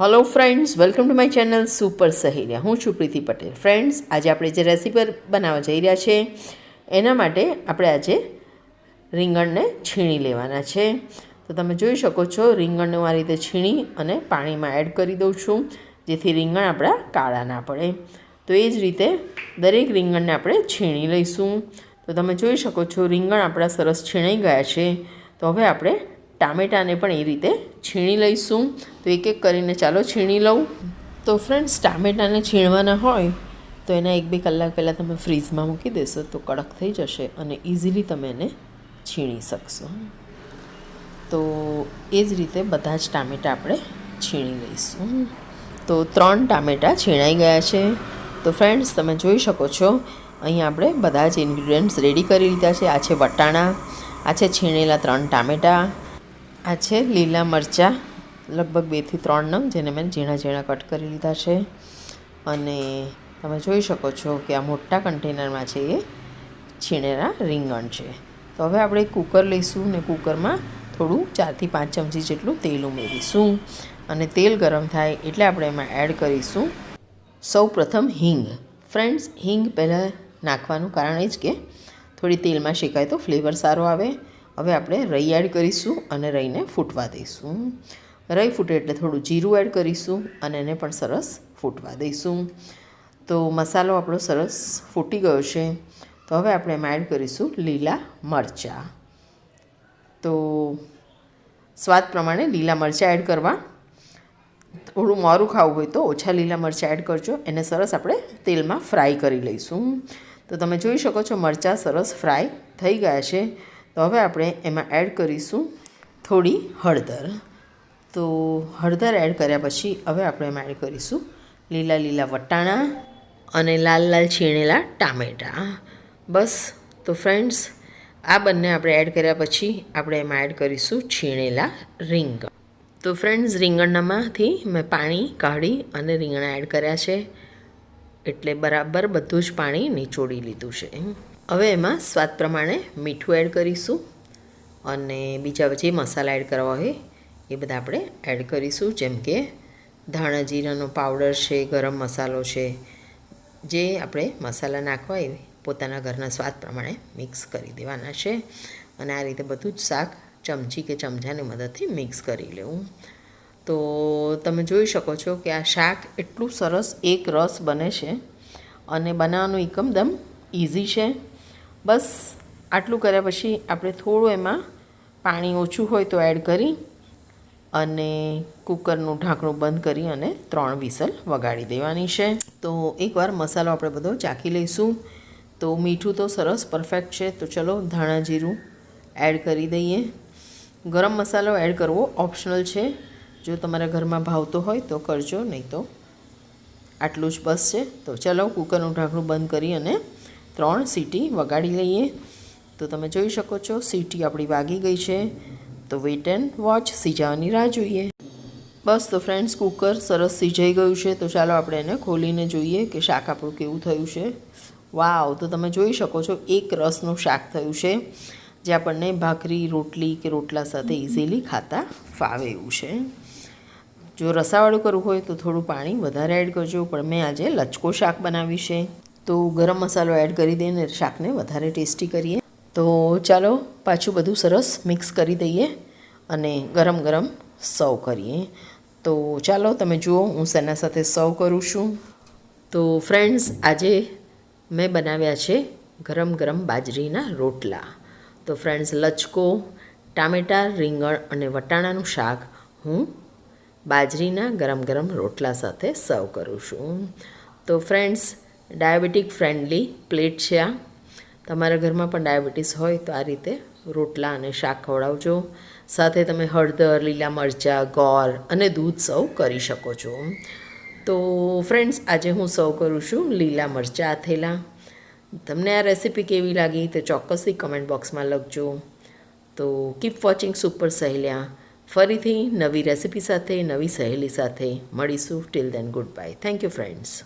Hello friends welcome to my channel super Saheliya હું છું પ્રીતિ Patel. Friends આજે આપણે જે રેસીપી બનાવવા જઈ રહ્યા છે, એના માટે આપણે આજે રીંગણને છીણી લેવાના છે. તો તમે જોઈ શકો છો, રીંગણને હું આ રીતે છીણી અને પાણીમાં એડ કરી દઉં છું, જેથી રીંગણ આપણા કાળા ના પડે. તો એ જ રીતે દરેક રીંગણને આપણે છીણી લઈશું. તો તમે જોઈ શકો છો, રીંગણ આપણા સરસ છીણાઈ ગયા છે. તો હવે આપણે ટામેટાને પણ એ રીતે છીણી લઈશું. તો એક એક કરીને ચાલો છીણી લઉં. તો ફ્રેન્ડ્સ ટામેટાને છીણવાના હોય તો એના એક બે કલાક પહેલાં તમે ફ્રીઝમાં મૂકી દેશો તો કડક થઈ જશે અને ઇઝીલી તમે એને છીણી શકશો. તો એ જ રીતે બધા જ ટામેટાં આપણે છીણી લઈશું. તો ત્રણ ટામેટાં છીણાઈ ગયા છે. તો ફ્રેન્ડ્સ તમે જોઈ શકો છો અહીંયા આપણે બધા જ ઇન્ગ્રીડિયન્ટ્સ રેડી કરી લીધા છે. આ છે વટાણા, આ છે છીણેલા ત્રણ ટામેટાં આ છે લીલા મરચાં, લગભગ બેથી ત્રણ નંગ, જેને મેં ઝીણા ઝીણા કટ કરી લીધા છે. અને તમે જોઈ શકો છો કે આ મોટા કન્ટેનરમાં છે એ છીણેલા રીંગણ છે. તો હવે આપણે કુકર લઈશું ને કુકરમાં થોડું ચારથી પાંચ ચમચી જેટલું તેલ ઉમેરીશું. અને તેલ ગરમ થાય એટલે આપણે એમાં એડ કરીશું સૌ પ્રથમ હિંગ. ફ્રેન્ડ્સ, હિંગ પહેલાં નાખવાનું કારણ એ જ કે થોડી તેલમાં શેકાય તો ફ્લેવર સારો આવે. હવે આપણે રઈ એડ કરીશું અને રઈને ફૂટવા દઈશું. રઈ ફૂટે એટલે થોડું જીરું એડ કરીશું અને એને પણ સરસ ફૂટવા દઈશું. તો મસાલો આપણો સરસ ફૂટી ગયો છે. તો હવે આપણે એમાં એડ કરીશું લીલા મરચાં. તો સ્વાદ પ્રમાણે લીલા મરચાં એડ કરવા. થોડું મોરું ખાવું હોય તો ઓછા લીલા મરચાં એડ કરજો. એને સરસ આપણે તેલમાં ફ્રાય કરી લઈશું. તો તમે જોઈ શકો છો મરચાં સરસ ફ્રાય થઈ ગયા છે. તો હવે આપણે એમાં એડ કરીશું થોડી હળદર. તો હળદર એડ કર્યા પછી હવે આપણે એમાં એડ કરીશું લીલા લીલા વટાણા અને લાલ લાલ છીણેલા ટામેટાં. બસ, તો ફ્રેન્ડ્સ આ બંને આપણે એડ કર્યા પછી આપણે એમાં એડ કરીશું છીણેલા રીંગણ. તો ફ્રેન્ડ્સ રીંગણનામાંથી મેં પાણી કાઢી અને રીંગણા એડ કર્યા છે. એટલે બરાબર બધું જ પાણી નીચોડી લીધું છે. હવે એમાં સ્વાદ પ્રમાણે મીઠું એડ કરીશું અને બીજા જે મસાલા એડ કરવા હોય એ બધા આપણે એડ કરીશું. જેમ કે ધાણા જીરાનો પાવડર છે, ગરમ મસાલો છે, જે આપણે મસાલા નાખવા એ પોતાના ઘરના સ્વાદ પ્રમાણે મિક્સ કરી દેવાના છે. અને આ રીતે બધું જ શાક ચમચી કે ચમચાની મદદથી મિક્સ કરી લેવું. તો તમે જોઈ શકો છો કે આ શાક એટલું સરસ એક રસ બને છે અને બનાવવાનું એકદમ ઇઝી છે. બસ આટલું કર્યા પછી આપણે થોડું એમાં પાણી ઓછું હોય તો એડ કરી અને કુકરનું ઢાંકણું બંધ કરી અને ત્રણ વિસલ વગાડી દેવાની છે. તો એકવાર મસાલો આપણે બધો ચાખી લઈશું. તો મીઠું તો સરસ પરફેક્ટ છે. તો ચલો ધાણા જીરું એડ કરી દઈએ. ગરમ મસાલો એડ કરવો ઓપ્શનલ છે. જો તમારા ઘરમાં ભાવતો હોય તો કરજો, નહીં તો આટલું જ બસ છે. તો ચલો કુકરનું ઢાંકણું બંધ કરી અને ત્રણ સીટી વગાડી લઈએ. તો તમે જોઈ શકો છો, સીટી આપણી વાગી ગઈ છે. તો વેટ એન્ડ વોચ સીજાવાની રાહ જોઈએ. બસ તો ફ્રેન્ડ્સ કુકર સરસ સીજાઈ ગયું છે. તો ચાલો આપણે એને ખોલીને જોઈએ કે શાક આપણું કેવું થયું છે. વાવ તો તમે જોઈ શકો છો, એક રસનું શાક થયું છે, જે આપણને ભાખરી, રોટલી કે રોટલા સાથે ઇઝીલી ખાતા ફાવે એવું છે. જો રસાવાળું કરવું હોય તો થોડું પાણી વધારે એડ કરજો, પણ મેં આજે લચકો શાક બનાવ્યું છે. તો ગરમ મસાલો એડ કરી દઈને શાકને વધારે ટેસ્ટી કરીએ. તો ચાલો પાછું બધું સરસ મિક્સ કરી દઈએ અને ગરમ ગરમ સર્વ કરીએ. તો ચાલો તમે જુઓ, હું શેના સાથે સર્વ કરું છું. તો ફ્રેન્ડ્સ આજે મેં બનાવ્યા છે ગરમ ગરમ બાજરીના રોટલા. તો ફ્રેન્ડ્સ લચકો, ટામેટાં, રીંગણ અને વટાણાનું શાક હું બાજરીના ગરમ ગરમ રોટલા સાથે સર્વ કરું છું. તો ફ્રેન્ડ્સ ડાયાબિટીક ફ્રેન્ડલી પ્લેટ છે આ. તમારા ઘરમાં પણ ડાયાબિટીસ હોય તો આ રીતે રોટલા અને શાક ખવડાવજો. સાથે તમે હળદર, લીલા મરચાં, ગોળ અને દૂધ સર્વ કરી શકો છો. તો ફ્રેન્ડ્સ, આજે હું સર્વ કરું છું લીલા મરચાં આથેલા તમને આ રેસીપી કેવી લાગી તો ચોક્કસથી કમેન્ટ બોક્સમાં લખજો. તો કીપ વોચિંગ સુપર સહેલ્યા. ફરીથી નવી રેસીપી સાથે, નવી સહેલી સાથે મળીશું. Till then good bye thank you friends.